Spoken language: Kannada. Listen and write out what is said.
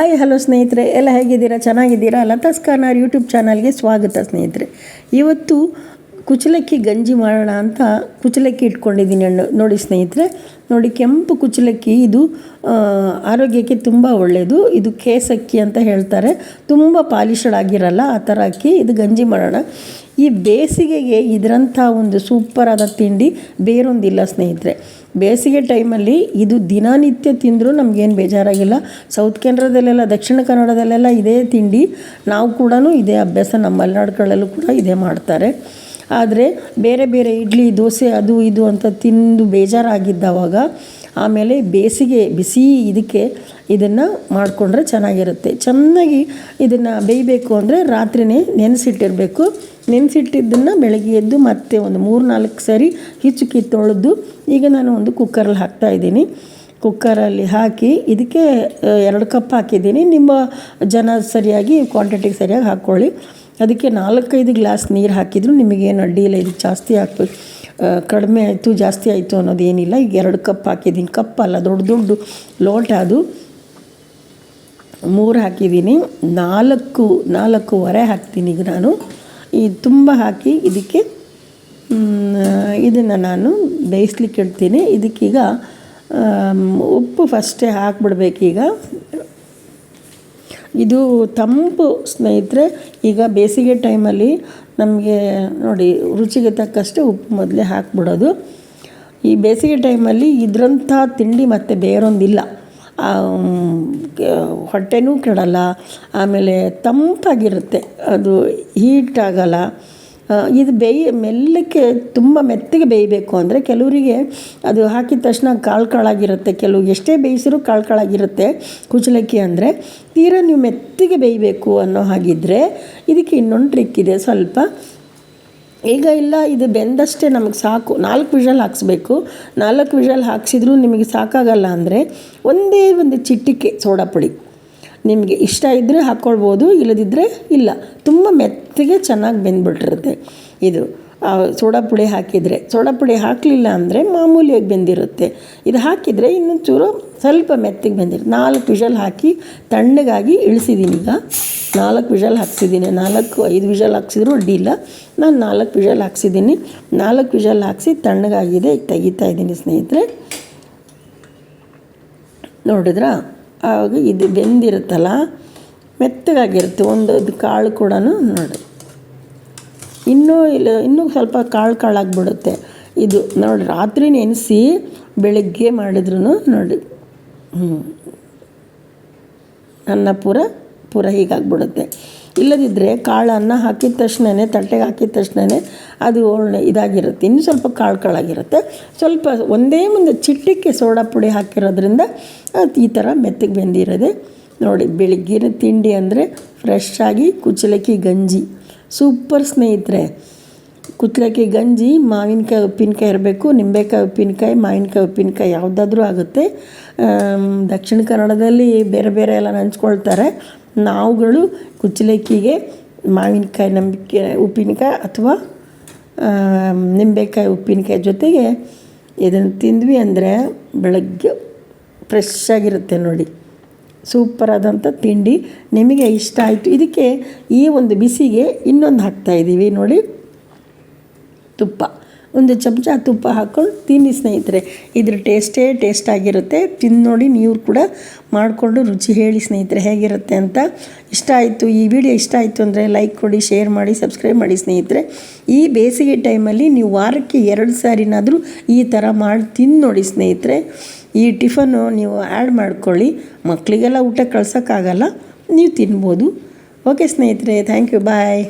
ಹಾಯ್ ಹಲೋ ಸ್ನೇಹಿತರೆ. ಎಲ್ಲ ಹೇಗಿದ್ದೀರಾ? ಚೆನ್ನಾಗಿದ್ದೀರಾ? ಲತಾಸ್ ಕಾರ್ನಾರ್ ಯೂಟ್ಯೂಬ್ ಚಾನಲ್ಗೆ ಸ್ವಾಗತ ಸ್ನೇಹಿತರೆ. ಇವತ್ತು ಕುಚಲಕ್ಕಿ ಗಂಜಿ ಮಾಡೋಣ ಅಂತ ಕುಚಲಕ್ಕಿ ಇಟ್ಕೊಂಡಿದ್ದೀನಿ ಅಣ್ಣ. ನೋಡಿ ಸ್ನೇಹಿತರೆ, ನೋಡಿ ಕೆಂಪು ಕುಚಲಕ್ಕಿ ಇದು ಆರೋಗ್ಯಕ್ಕೆ ತುಂಬ ಒಳ್ಳೆಯದು ಇದು ಕೇಸಕ್ಕಿ ಅಂತ ಹೇಳ್ತಾರೆ. ತುಂಬ ಪಾಲಿಷಡ್ ಆಗಿರಲ್ಲ, ಆ ಥರ ಅಕ್ಕಿ. ಇದು ಗಂಜಿ ಮಾಡೋಣ. ಈ ಬೇಸಿಗೆಗೆ ಇದರಂಥ ಒಂದು ಸೂಪರಾದ ತಿಂಡಿ ಬೇರೊಂದಿಲ್ಲ ಸ್ನೇಹಿತರೆ. ಬೇಸಿಗೆ ಟೈಮಲ್ಲಿ ಇದು ದಿನನಿತ್ಯ ತಿಂದರೂ ನಮಗೇನು ಬೇಜಾರಾಗಿಲ್ಲ. ಸೌತ್ ಕೇಂದ್ರದಲ್ಲೆಲ್ಲ, ದಕ್ಷಿಣ ಕನ್ನಡದಲ್ಲೆಲ್ಲ ಇದೇ ತಿಂಡಿ. ನಾವು ಕೂಡ ಇದೇ ಅಭ್ಯಾಸ ನಮ್ಮ ಮಲೆನಾಡುಗಳಲ್ಲೂ ಕೂಡ ಇದೇ ಮಾಡ್ತಾರೆ. ಆದರೆ ಬೇರೆ ಬೇರೆ ಇಡ್ಲಿ, ದೋಸೆ ಅದು ಇದು ಅಂತ ತಿಂದು ಬೇಜಾರಾಗಿದ್ದವಾಗ ಆಮೇಲೆ ಬೇಸಿಗೆ ಬಿಸಿ ಇದಕ್ಕೆ ಇದನ್ನು ಮಾಡಿಕೊಂಡ್ರೆ ಚೆನ್ನಾಗಿರುತ್ತೆ. ಚೆನ್ನಾಗಿ ಇದನ್ನು ಬೇಯಬೇಕು ಅಂದರೆ ರಾತ್ರಿನೇ ನೆನೆಸಿಟ್ಟಿರಬೇಕು. ನೆನೆಸಿಟ್ಟಿದ್ದನ್ನು ಬೆಳಗ್ಗೆ ಎದ್ದು ಮತ್ತೆ ಒಂದು ಮೂರು ನಾಲ್ಕು ಸರಿ ಹಿಚ್ಚುಕಿ ತೊಳೆದು ಈಗ ನಾನು ಒಂದು ಕುಕ್ಕರಲ್ಲಿ ಹಾಕ್ತಾಯಿದ್ದೀನಿ ಕುಕ್ಕರಲ್ಲಿ ಹಾಕಿ ಇದಕ್ಕೆ ಎರಡು ಕಪ್ ಹಾಕಿದ್ದೀನಿ. ನಿಮ್ಮ ಜನ ಸರಿಯಾಗಿ ಕ್ವಾಂಟಿಟಿಗೆ ಸರಿಯಾಗಿ ಹಾಕ್ಕೊಳ್ಳಿ. ಅದಕ್ಕೆ ನಾಲ್ಕೈದು ಗ್ಲಾಸ್ ನೀರು ಹಾಕಿದ್ರು ನಿಮಗೇನು ಅಡ್ಡಿಯಿಲ್ಲ ಇದಕ್ಕೆ ಜಾಸ್ತಿ ಹಾಕಿ ಕಡಿಮೆ ಆಯಿತು, ಜಾಸ್ತಿ ಆಯಿತು ಅನ್ನೋದೇನಿಲ್ಲ ಈಗ ಎರಡು ಕಪ್ ಹಾಕಿದ್ದೀನಿ. ಕಪ್ ಅಲ್ಲ, ದೊಡ್ಡ ದೊಡ್ಡ ಲೋಟ ಅದು. ಮೂರು ಹಾಕಿದ್ದೀನಿ. ನಾಲ್ಕು, ನಾಲ್ಕೂವರೆ ಹಾಕ್ತೀನಿ ಈಗ ನಾನು. ಈ ತುಂಬ ಹಾಕಿ ಇದಕ್ಕೆ ಇದನ್ನು ನಾನು ಬೇಯಿಸ್ಲಿಕ್ಕೆ ಇಡ್ತೀನಿ. ಇದಕ್ಕೀಗ ಉಪ್ಪು ಫಸ್ಟೇ ಹಾಕ್ಬಿಡ್ಬೇಕೀಗ. ಇದು ತಂಪು ಸ್ನೇಹಿತರೆ, ಈಗ ಬೇಸಿಗೆ ಟೈಮಲ್ಲಿ ನಮಗೆ ನೋಡಿ ರುಚಿಗೆ ತಕ್ಕಷ್ಟು ಉಪ್ಪು ಮೊದಲೇ ಹಾಕ್ಬಿಡೋದು. ಈ ಬೇಸಿಗೆ ಟೈಮಲ್ಲಿ ಇದರಂಥ ತಿಂಡಿ ಮತ್ತು ಬೇರೊಂದಿಲ್ಲ. ಹೊಟ್ಟೆನೂ ಕೆಡಲ್ಲ, ಆಮೇಲೆ ತಂಪಾಗಿರುತ್ತೆ. ಅದು ಹೀಟ್ ಆಗಲ್ಲ. ಇದು ಬೇಯಿ ಮೆಲ್ಲಕ್ಕೆ ತುಂಬ ಮೆತ್ತಗೆ ಬೇಯಬೇಕು ಅಂದರೆ ಕೆಲವರಿಗೆ ಅದು ಹಾಕಿದ ತಕ್ಷಣ ಕಾಳು ಕಾಳಾಗಿರುತ್ತೆ. ಕೆಲವು ಎಷ್ಟೇ ಬೇಯಿಸಿರೂ ಕಾಳು ಕಾಳಾಗಿರುತ್ತೆ. ಕುಚಲಕ್ಕಿ ಅಂದರೆ ತೀರಾ ನೀವು ಮೆತ್ತಗೆ ಬೇಯಬೇಕು ಅನ್ನೋ ಹಾಗಿದ್ದರೆ ಇದಕ್ಕೆ ಇನ್ನೊಂದು ಟ್ರಿಕ್ ಇದೆ. ಸ್ವಲ್ಪ ಈಗ ಇಲ್ಲ, ಇದು ಬೆಂದಷ್ಟೇ ನಮಗೆ ಸಾಕು. ನಾಲ್ಕು ವಿಷಲ್ ಹಾಕ್ಸ್ಬೇಕು. ನಾಲ್ಕು ವಿಷಲ್ ಹಾಕ್ಸಿದ್ರೂ ನಿಮಗೆ ಸಾಕಾಗಲ್ಲ ಅಂದರೆ ಒಂದೇ ಒಂದು ಚಿಟಿಕೆ ಸೋಡಾ ಪುಡಿ. ನಿಮಗೆ ಇಷ್ಟ ಇದ್ದರೆ ಹಾಕ್ಕೊಳ್ಬೋದು ಇಲ್ಲದಿದ್ದರೆ ಇಲ್ಲ. ತುಂಬ ಮೆತ್ತಗೆ ಚೆನ್ನಾಗಿ ಬೆಂದ್ಬಿಟ್ಟಿರುತ್ತೆ ಇದು. ಸೋಡಾ ಪುಡಿ ಹಾಕಿದರೆ. ಸೋಡಾ ಪುಡಿ ಹಾಕಲಿಲ್ಲ ಅಂದರೆ ಮಾಮೂಲಿಯಾಗಿ ಬೆಂದಿರುತ್ತೆ. ಇದು ಹಾಕಿದರೆ ಇನ್ನೊಂದು ಚೂರು ಸ್ವಲ್ಪ ಮೆತ್ತಗೆ ಬೆಂದಿರುತ್ತೆ. ನಾಲ್ಕು ವಿಷಲ್ ಹಾಕಿ ತಣ್ಣಗಾಗಿ ಇಳಿಸಿದ್ದೀನಿ ಈಗ. ನಾಲ್ಕು ವಿಷಲ್ ಹಾಕ್ಸಿದ್ದೀನಿ. ನಾಲ್ಕು, ಐದು ವಿಷಲ್ ಹಾಕ್ಸಿದ್ರು ಅಡ್ಡಿಲ್ಲ ನಾನು ನಾಲ್ಕು ವಿಷಲ್ ಹಾಕ್ಸಿದ್ದೀನಿ. ನಾಲ್ಕು ವಿಷಲ್ ಹಾಕ್ಸಿ ತಣ್ಣಗಾಗಿದೆ ಈಗ ತೆಗಿತಾ ಇದ್ದೀನಿ ಸ್ನೇಹಿತರೆ. ನೋಡಿದ್ರಾ? ಆವಾಗ ಇದು ಬೆಂದಿರುತ್ತಲ್ಲ, ಮೆತ್ತಗಾಗಿರುತ್ತೆ. ಒಂದು ಅದು ಕಾಳು ಕೂಡ ನೋಡಿ. ಇನ್ನೂ ಇಲ್ಲ, ಇನ್ನೂ ಸ್ವಲ್ಪ ಕಾಳು ಕಾಳಾಗಿಬಿಡುತ್ತೆ. ಇದು ನೋಡಿ, ರಾತ್ರಿ ನೆನೆಸಿ ಬೆಳಗ್ಗೆ ಮಾಡಿದ್ರು ನೋಡಿ. ಹ್ಞೂ ಅನ್ನ ಪೂರ ಹೀಗಾಗ್ಬಿಡುತ್ತೆ. ಇಲ್ಲದಿದ್ದರೆ ಕಾಳು ಅನ್ನ ಹಾಕಿದ ತಕ್ಷಣವೇ ತಟ್ಟೆಗೆ ಹಾಕಿದ ತಕ್ಷಣನೇ ಅದು ಒಳ್ಳೆ ಇದಾಗಿರುತ್ತೆ. ಇನ್ನು ಸ್ವಲ್ಪ ಕಾಳು ಕಾಳಾಗಿರುತ್ತೆ. ಸ್ವಲ್ಪ ಒಂದೇ ಒಂದು ಚಿಟ್ಟಕ್ಕೆ ಸೋಡಾ ಪುಡಿ ಹಾಕಿರೋದ್ರಿಂದ ಈ ಥರ ಮೆತ್ತಗೆ ಬೆಂದಿರೋದೆ. ನೋಡಿ, ಬೆಳಗ್ಗಿನ ತಿಂಡಿ ಅಂದರೆ ಫ್ರೆಶ್ ಆಗಿ ಕುಚಲಕ್ಕಿ ಗಂಜಿ. ಸೂಪರ್ ಸ್ನೇಹಿತರೆ, ಕುಚ್ಚಲಕ್ಕಿ ಗಂಜಿ, ಮಾವಿನಕಾಯಿ ಉಪ್ಪಿನಕಾಯಿ ಇರಬೇಕು, ನಿಂಬೆಕಾಯಿ ಉಪ್ಪಿನಕಾಯಿ, ಮಾವಿನಕಾಯಿ ಉಪ್ಪಿನಕಾಯಿ ಯಾವುದಾದ್ರೂ ಆಗುತ್ತೆ. ದಕ್ಷಿಣ ಕನ್ನಡದಲ್ಲಿ ಬೇರೆ ಬೇರೆ ಎಲ್ಲ ನಂಚ್ಕೊಳ್ತಾರೆ. ನಾವುಗಳು ಕುಚ್ಚಲಕ್ಕಿಗೆ ಮಾವಿನಕಾಯಿ ನಂಬಿಕೆ, ಉಪ್ಪಿನಕಾಯಿ ಅಥವಾ ನಿಂಬೆಕಾಯಿ, ಉಪ್ಪಿನಕಾಯಿ ಜೊತೆಗೆ ಇದನ್ನು ತಿಂದ್ವಿ ಅಂದರೆ ಬೆಳಗ್ಗೆ ಫ್ರೆಶ್ ಆಗಿರುತ್ತೆ ನೋಡಿ. ಸೂಪರಾದಂಥ ತಿಂಡಿ ನಿಮಗೆ ಇಷ್ಟ ಆಯಿತು. ಇದಕ್ಕೆ ಈ ಒಂದು ಬಿಸಿಗೆ ಇನ್ನೊಂದು ಹಾಕ್ತಾಯಿದ್ದೀವಿ ನೋಡಿ. ತುಪ್ಪ. ಒಂದು ಚಮಚ ತುಪ್ಪ ಹಾಕ್ಕೊಂಡು ತಿನ್ನಿ ಸ್ನೇಹಿತರೆ. ಇದ್ರ ಟೇಸ್ಟೇ ಟೇಸ್ಟ್ ಆಗಿರುತ್ತೆ. ತಿಂದು ನೋಡಿ ನೀವು ಕೂಡ ಮಾಡಿಕೊಂಡು ರುಚಿ ಹೇಳಿ ಸ್ನೇಹಿತರೆ, ಹೇಗಿರುತ್ತೆ ಅಂತ. ಇಷ್ಟ ಆಯಿತು, ಈ ವಿಡಿಯೋ ಇಷ್ಟ ಆಯಿತು ಅಂದರೆ ಲೈಕ್ ಕೊಡಿ ಶೇರ್ ಮಾಡಿ ಸಬ್ಸ್ಕ್ರೈಬ್ ಮಾಡಿ ಸ್ನೇಹಿತರೆ. ಈ ಬೇಸಿಗೆ ಟೈಮಲ್ಲಿ ನೀವು ವಾರಕ್ಕೆ ಎರಡು ಸಾರಿನಾದರೂ ಈ ಥರ ಮಾಡಿ ತಿಂದು ನೋಡಿ ಸ್ನೇಹಿತರೆ. ಈ ಟಿಫನ್ನು ನೀವು ಆ್ಯಡ್ ಮಾಡ್ಕೊಳ್ಳಿ. ಮಕ್ಕಳಿಗೆಲ್ಲ ಊಟ ಕಳ್ಸೋಕ್ಕಾಗಲ್ಲ, ನೀವು ತಿನ್ಬೋದು. ಓಕೆ ಸ್ನೇಹಿತರೆ ಥ್ಯಾಂಕ್ ಯು ಬಾಯ್